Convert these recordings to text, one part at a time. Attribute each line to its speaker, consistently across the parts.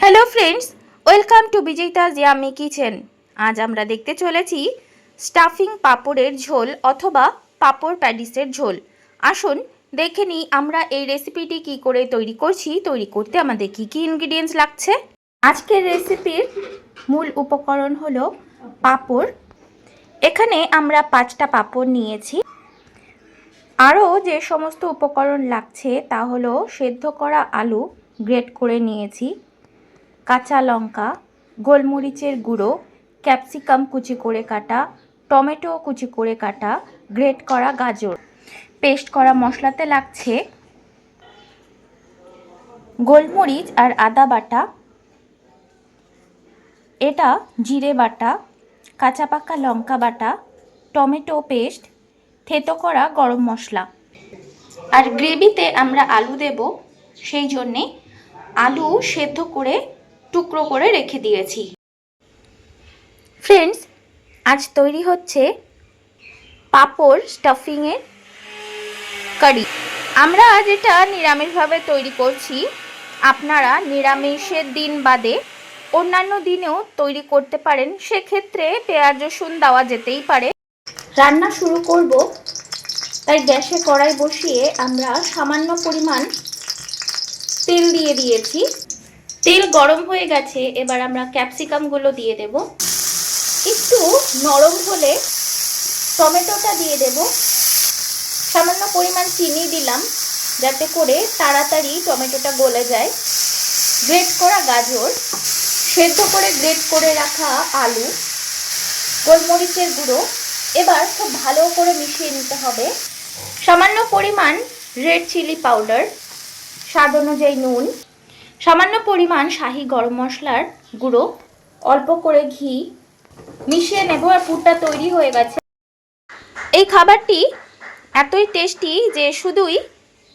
Speaker 1: Hello friends welcome to Bijoyita Jiami kitchen আজ আমরা দেখতে চলেছি স্টাফিং পাঁপড়ের ঝোল অথবা পাঁপড় প্যাডিসের ঝোল। আসুন, দেখে নিই আমরা এই রেসিপিটি কি করে তৈরি করছি। তৈরি করতে আমাদের কি কি ইনগ্রিডিয়েন্টস লাগছে? আজকের রেসিপির মূল উপকরণ হলো পাঁপড়। এখানে আমরা পাঁচটা পাঁপড় নিয়েছি। আরও যে সমস্ত উপকরণ লাগছে তা হলো সেদ্ধ করা আলু গ্রেট করে নিয়েছি। কাঁচা লঙ্কা, গোলমরিচের গুঁড়ো, ক্যাপসিকাম কুচি করে কাটা, টমেটো কুচি করে কাটা, গ্রেট করা গাজর। পেস্ট করা মশলাতে লাগছে গোলমরিচ আর আদা বাটা। এটা জিরে বাটা, কাঁচা পাকা লঙ্কা বাটা, টমেটো পেস্ট, থেতো করা গরম মশলা। আর গ্রেভিতে আমরা আলু দেব, সেই জন্যে আলু সেদ্ধ করে টুকরো করে রেখে দিয়েছি। ফ্রেন্ডস, আজ তৈরি হচ্ছে পাঁপড় স্টাফিংয়ের কারি। আমরা আজ এটা নিরামিষভাবে তৈরি করছি। আপনারা নিরামিষের দিন বাদে অন্যান্য দিনেও তৈরি করতে পারেন। সেক্ষেত্রে পেঁয়াজ, রসুন দেওয়া যেতেই পারে। রান্না শুরু করব। তাই গ্যাসে কড়াই বসিয়ে আমরা সামান্য পরিমাণ তেল দিয়ে দিয়েছি। তেল গরম হয়ে গেছে, এবার আমরা ক্যাপসিকামগুলো দিয়ে দেব। একটু নরম হলে টমেটোটা দিয়ে দেব। সামান্য পরিমাণ চিনি দিলাম, যাতে করে তাড়াতাড়ি টমেটোটা গলে যায়। গ্রেট করা গাজর, সেদ্ধ করে গ্রেট করে রাখা আলু, গোলমরিচের গুঁড়ো, এবার খুব ভালো করে মিশিয়ে নিতে হবে। সামান্য পরিমাণ রেড চিলি পাউডার স্বাদ অনুযায়ী নুন সামান্য পরিমাণ শাহি গরম মশলার গুঁড়ো, অল্প করে ঘি, মিশিয়ে নেব আর পুরটা তৈরি হয়ে গেছে। এই খাবারটি এতই টেস্টি যে শুধুই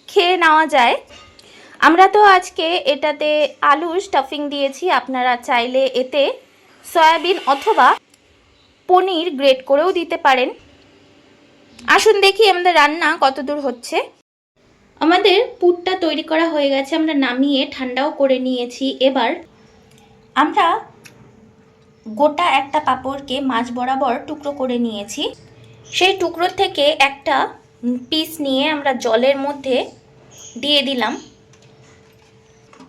Speaker 1: খেয়ে নেওয়া যায়। আমরা তো আজকে এটাতে আলুর স্টাফিং দিয়েছি, আপনারা চাইলে এতে সয়াবিন অথবা পনির গ্রেট করেও দিতে পারেন। আসুন দেখি আমাদের রান্না কত দূর হচ্ছে। আমাদের পুরটা তৈরি করা হয়ে গেছে, আমরা নামিয়ে ঠান্ডাও করে নিয়েছি। এবার আমরা গোটা একটা পাঁপড়কে মাছ বরাবর টুকরো করে নিয়েছি। সেই টুকরো থেকে একটা পিস নিয়ে আমরা জলের মধ্যে দিয়ে দিলাম।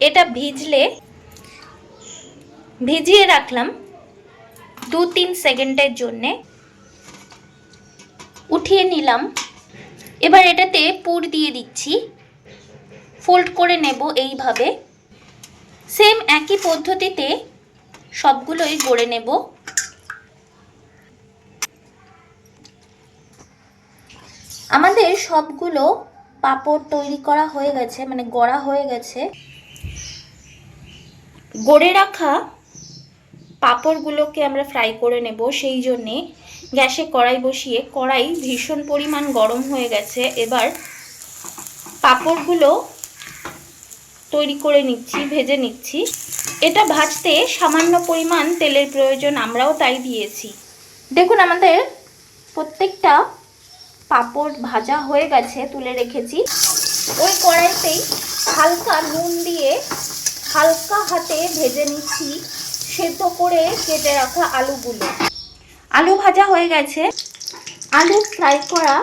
Speaker 1: এটা ভিজলে, ভিজিয়ে রাখলাম দু তিন সেকেন্ডের জন্যে। উঠিয়ে নিলাম। এবার এটাতে পুর দিয়ে দিচ্ছি। ফোল্ড করে নেব এইভাবে। সেম একই পদ্ধতিতে সবগুলোই গড়ে নেব। আমাদের সবগুলো পাপড় তৈরি করা হয়ে গেছে মানে গড়া হয়ে গেছে। গড়ে রাখা পাপড়গুলোকে আমরা ফ্রাই করে নেব, সেই জন্যে। গ্যাসে কড়াই বসিয়ে, কড়াই ভীষণ পরিমাণ গরম হয়ে গেছে। এবার পাঁপড়গুলো তৈরি করে নিচ্ছি, ভেজে নিচ্ছি। এটা ভাজতে সামান্য পরিমাণ তেলের প্রয়োজন, আমরাও তাই দিয়েছি। দেখুন, আমাদের প্রত্যেকটা পাঁপড় ভাজা হয়ে গেছে, তুলে রেখেছি। ওই কড়াইতেই হালকা নুন দিয়ে হালকা হাতে ভেজে নিচ্ছি, সেদ্ধ করে কেটে রাখা আলুগুলো। আলু ভাজা হয়ে গেছে। আলু ফ্রাই করা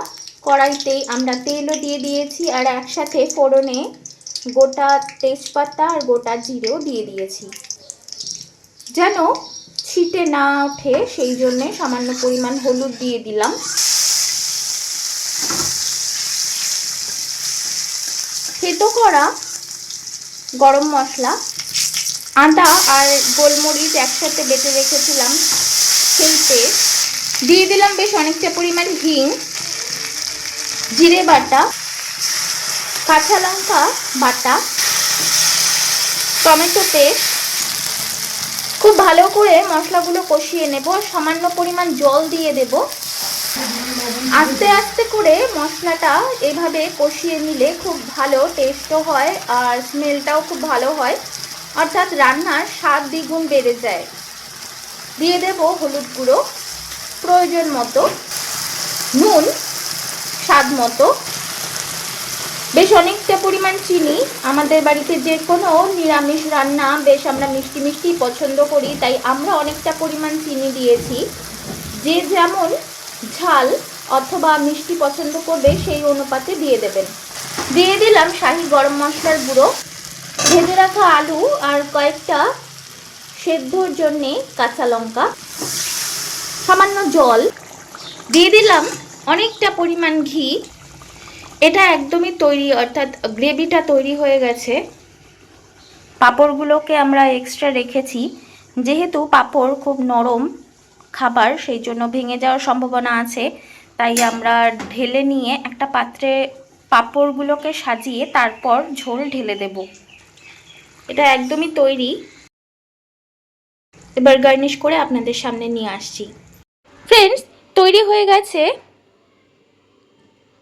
Speaker 1: কড়াইতেই আমরা তেলও দিয়ে দিয়েছি আর একসাথে ফোড়নে গোটা তেজপাতা আর গোটা জিরেও দিয়ে দিয়েছি। যেন ছিটে না ওঠে, সেই জন্যে সামান্য পরিমাণ হলুদ দিয়ে দিলাম। থেতো করা গরম মশলা, আদা আর গোলমরিচ একসাথে বেটে রেখেছিলাম। সেই পেস্ট দিয়ে দিলাম বেশ অনেকটা পরিমাণ হিং, জিরে বাটা, কাঁচা লঙ্কা বাটা, টমেটো পেস্ট। খুব ভালো করে মশলাগুলো কষিয়ে নেব, সামান্য পরিমাণ জল দিয়ে দেব। আস্তে আস্তে করে মশলাটা এভাবে কষিয়ে নিলে খুব ভালো টেস্টও হয় আর স্মেলটাও খুব ভালো হয়। অর্থাৎ রান্নার স্বাদ দ্বিগুণ বেড়ে যায়। দিয়ে দেব হলুদ গুঁড়ো, প্রয়োজন মতো নুন, স্বাদ মতো। বেশ অনেকটা পরিমাণ চিনি। আমাদের বাড়িতে যে কোনো নিরামিষ রান্না বেশ আমরা মিষ্টি মিষ্টি পছন্দ করি, তাই আমরা অনেকটা পরিমাণ চিনি দিয়েছি। যে যেমন ঝাল অথবা মিষ্টি পছন্দ করবে সেই অনুপাতে দিয়ে দেবেন। দিয়ে দিলাম শাহি গরম মশলার গুঁড়ো। ভেজে রাখা আলু আর কয়েকটা সেদ্ধর জন্যে কাঁচা লঙ্কা, সামান্য জল, দিয়ে দিলাম অনেকটা পরিমাণ ঘি। এটা একদমই তৈরি, অর্থাৎ গ্রেভিটা তৈরি হয়ে গেছে। পাঁপড়গুলোকে আমরা এক্সট্রা রেখেছি। যেহেতু পাঁপড় খুব নরম খাবার, সেই জন্য ভেঙে যাওয়ার সম্ভাবনা আছে। তাই আমরা ঢেলে নিয়ে একটা পাত্রে পাঁপড়গুলোকে সাজিয়ে তারপর ঝোল ঢেলে দেব। এটা একদমই তৈরি। এবার গার্নিশ করে আপনাদের সামনে নিয়ে আসছি। ফ্রেন্ডস তৈরি হয়ে গেছে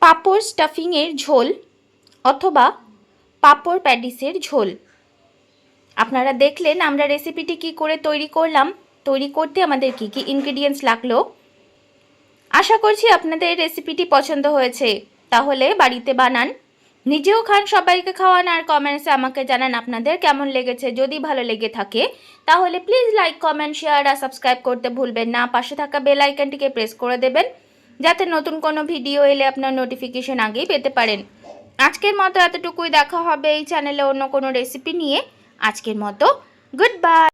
Speaker 1: পাপড় স্টাফিংয়ের ঝোল অথবা পাপড় প্যাডিসের ঝোল। আপনারা দেখলেন আমরা রেসিপিটি কি করে তৈরি করলাম, তৈরি করতে আমাদের কি কি ইনগ্রিডিয়েন্টস লাগল। আশা করছি আপনাদের রেসিপিটি পছন্দ হয়েছে, তাহলে বাড়িতে বানান। নিজেও খান সবাইকে খাওয়ান আর কমেন্টসে আমাকে জানান আপনাদের কেমন লেগেছে। যদি ভালো লেগে থাকে, তাহলে প্লিজ লাইক কমেন্ট শেয়ার আর সাবস্ক্রাইব করতে ভুলবেন না। পাশে থাকা বেল আইকনটিকে প্রেস করে দেবেন, যাতে নতুন কোনো ভিডিও এলে আপনার নোটিফিকেশন আগেই পেতে পারেন। আজকের মতো এতটুকুই। দেখা হবে এই চ্যানেলে অন্য কোনো রেসিপি নিয়ে। আজকের মতো গুড বাই